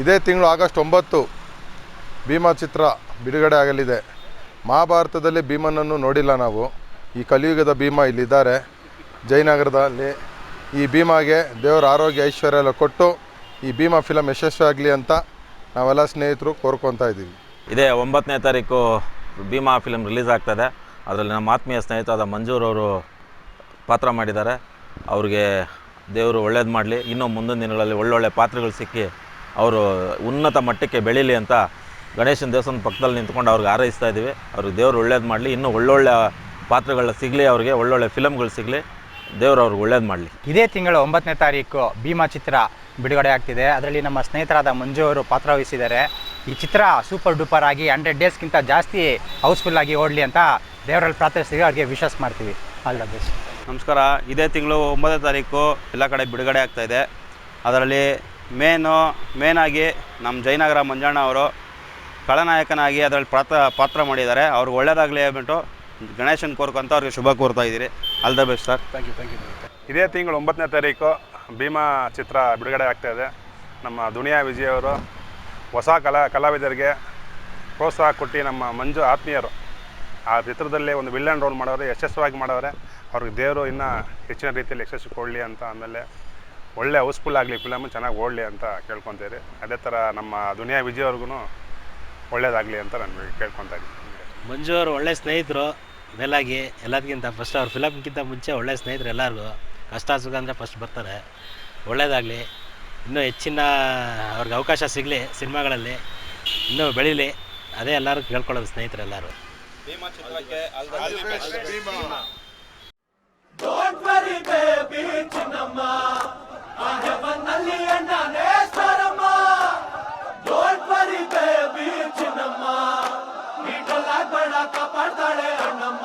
ಇದೇ ತಿಂಗಳು ಆಗಸ್ಟ್ ಒಂಬತ್ತು ಭೀಮಾ ಚಿತ್ರ ಬಿಡುಗಡೆ ಆಗಲಿದೆ. ಮಹಾಭಾರತದಲ್ಲಿ ಭೀಮನನ್ನು ನೋಡಿಲ್ಲ ನಾವು. ಈ ಕಲಿಯುಗದ ಭೀಮ ಇಲ್ಲಿದ್ದಾರೆ. ಜಯನಗರದಲ್ಲಿ ಈ ಭೀಮಾಗೆ ದೇವರ ಆರೋಗ್ಯ ಐಶ್ವರ್ಯ ಎಲ್ಲ ಕೊಟ್ಟು ಈ ಭೀಮಾ ಫಿಲಮ್ ಯಶಸ್ವಿ ಆಗಲಿ ಅಂತ ನಾವೆಲ್ಲ ಸ್ನೇಹಿತರು ಕೋರ್ಕೊತಾ ಇದ್ದೀವಿ. ಇದೇ ಒಂಬತ್ತನೇ ತಾರೀಕು ಭೀಮಾ ಫಿಲಮ್ ರಿಲೀಸ್ ಆಗ್ತದೆ. ಅದರಲ್ಲಿ ನಮ್ಮ ಆತ್ಮೀಯ ಸ್ನೇಹಿತರಾದ ಮಂಜೂರವರು ಪಾತ್ರ ಮಾಡಿದ್ದಾರೆ. ಅವ್ರಿಗೆ ದೇವರು ಒಳ್ಳೇದು ಮಾಡಲಿ. ಇನ್ನೂ ಮುಂದಿನ ದಿನಗಳಲ್ಲಿ ಒಳ್ಳೊಳ್ಳೆ ಪಾತ್ರಗಳು ಸಿಕ್ಕಿ ಅವರು ಉನ್ನತ ಮಟ್ಟಕ್ಕೆ ಬೆಳೀಲಿ ಅಂತ ಗಣೇಶನ ದೇವಸ್ಥಾನದ ಪಕ್ಕದಲ್ಲಿ ನಿಂತ್ಕೊಂಡು ಅವ್ರಿಗೆ ಹಾರೈಸ್ತಾ ಇದ್ದೀವಿ. ಅವ್ರಿಗೆ ದೇವರು ಒಳ್ಳೇದು ಮಾಡಲಿ ಇನ್ನೂ ಒಳ್ಳೊಳ್ಳೆ ಪಾತ್ರಗಳು ಸಿಗಲಿ ಅವ್ರಿಗೆ ಒಳ್ಳೊಳ್ಳೆ ಫಿಲಮ್ಗಳು ಸಿಗಲಿ ದೇವರು ಅವ್ರಿಗೆ ಒಳ್ಳೇದು ಮಾಡಲಿ. ಇದೇ ತಿಂಗಳು ಒಂಬತ್ತನೇ ತಾರೀಕು ಭೀಮಾ ಚಿತ್ರ ಬಿಡುಗಡೆ ಆಗ್ತಿದೆ. ಅದರಲ್ಲಿ ನಮ್ಮ ಸ್ನೇಹಿತರಾದ ಮಂಜು ಅವರು ಪಾತ್ರ ವಹಿಸಿದ್ದಾರೆ. ಈ ಚಿತ್ರ ಸೂಪರ್ ಡೂಪರ್ ಆಗಿ ಹಂಡ್ರೆಡ್ ಡೇಸ್ಗಿಂತ ಜಾಸ್ತಿ ಹೌಸ್ಫುಲ್ ಆಗಿ ಓಡಲಿ ಅಂತ ದೇವರಲ್ಲಿ ಪ್ರಾರ್ಥಿಸ್ತೀವಿ ಅವ್ರಿಗೆ ವಿಶ್ವಾಸ ಮಾಡ್ತೀವಿ. ಆಲ್ ದ ಬೆಸ್ಟ್ ನಮಸ್ಕಾರ. ಇದೇ ತಿಂಗಳು ಒಂಬತ್ತನೇ ತಾರೀಕು ಎಲ್ಲ ಕಡೆ ಬಿಡುಗಡೆ ಆಗ್ತಾಯಿದೆ ಇದೆ. ಅದರಲ್ಲಿ ಮೇನು, ಮೇನಾಗಿ ನಮ್ಮ ಜಯನಗರ ಮಂಜಣ್ಣ ಅವರು ಖಳನಾಯಕನಾಗಿ ಅದರಲ್ಲಿ ಪಾತ್ರ ಪಾತ್ರ ಮಾಡಿದ್ದಾರೆ. ಅವ್ರಿಗೆ ಒಳ್ಳೇದಾಗಲಿ ಹೇಳ್ಬಿಟ್ಟು ಗಣೇಶನ್ ಕೋರ್ಕೊಂತ ಅವ್ರಿಗೆ ಶುಭ ಕೋರ್ತಾ ಇದ್ದೀರಿ. All the best sir thank you thank you ಇದೇ ತಿಂಗಳು ಒಂಬತ್ತನೇ ತಾರೀಕು ಭೀಮಾ ಚಿತ್ರ ಬಿಡುಗಡೆ ಆಗ್ತಾ ಇದೆ. ನಮ್ಮ ದುನಿಯಾ ವಿಜಯ್ ಅವರು ಹೊಸ ಕಲಾ, ಕಲಾವಿದರಿಗೆ ಪ್ರೋತ್ಸಾಹ ಕೊಟ್ಟು ನಮ್ಮ ಮಂಜು ಆತ್ಮೀಯರು ಆ ಚಿತ್ರದಲ್ಲಿ ಒಂದು ವಿಲ್ಲನ್ ರೋಲ್ ಮಾಡೋರು, ಯಶಸ್ವಿಯಾಗಿ ಮಾಡೋರೆ. ಅವ್ರಿಗೆ ದೇವರು ಇನ್ನೂ ಹೆಚ್ಚಿನ ರೀತಿಯಲ್ಲಿ ಯಶಸ್ಸು ಕೊಡಲಿ ಅಂತ ಆಮೇಲೆ ಒಳ್ಳೆ ಹೌಸ್ಫುಲ್ ಆಗಲಿ ಫಿಲಮ್ ಚೆನ್ನಾಗಿ ಓಡಲಿ ಅಂತ ಕೇಳ್ಕೊತೀರಿ ಅದೇ ಥರ ನಮ್ಮ ದುನಿಯಾ ವಿಜಯ್ ಅವ್ರಿಗೂ ಒಳ್ಳೇದಾಗಲಿ ಅಂತ ನಾನು ಕೇಳ್ಕೊತಾ ಇದ್ದೀನಿ. ಮಂಜು ಅವರು ಒಳ್ಳೆ ಸ್ನೇಹಿತರು ಮೇಲಾಗಿ ಎಲ್ಲದಕ್ಕಿಂತ ಫಸ್ಟ್ ಅವ್ರ ಫಿಲಮ್ಗಿಂತ ಮುಂಚೆ ಒಳ್ಳೆ ಸ್ನೇಹಿತರು ಎಲ್ಲರಿಗೂ ಕಷ್ಟ ಸುಖ ಅಂದರೆ ಫಸ್ಟ್ ಬರ್ತಾರೆ. ಒಳ್ಳೇದಾಗಲಿ. ಇನ್ನೂ ಹೆಚ್ಚಿನ ಅವ್ರಿಗೆ ಅವಕಾಶ ಸಿಗಲಿ ಸಿನಿಮಾಗಳಲ್ಲಿ ಇನ್ನೂ ಬೆಳೀಲಿ. ಅದೇ ಎಲ್ಲರೂ ಕೇಳ್ಕೊಳ್ಳೋದು ಸ್ನೇಹಿತರು ಎಲ್ಲರೂ. ಬಡ ಕಪಡ್ತಾಳೆ ಅಣ್ಣಮ್ಮ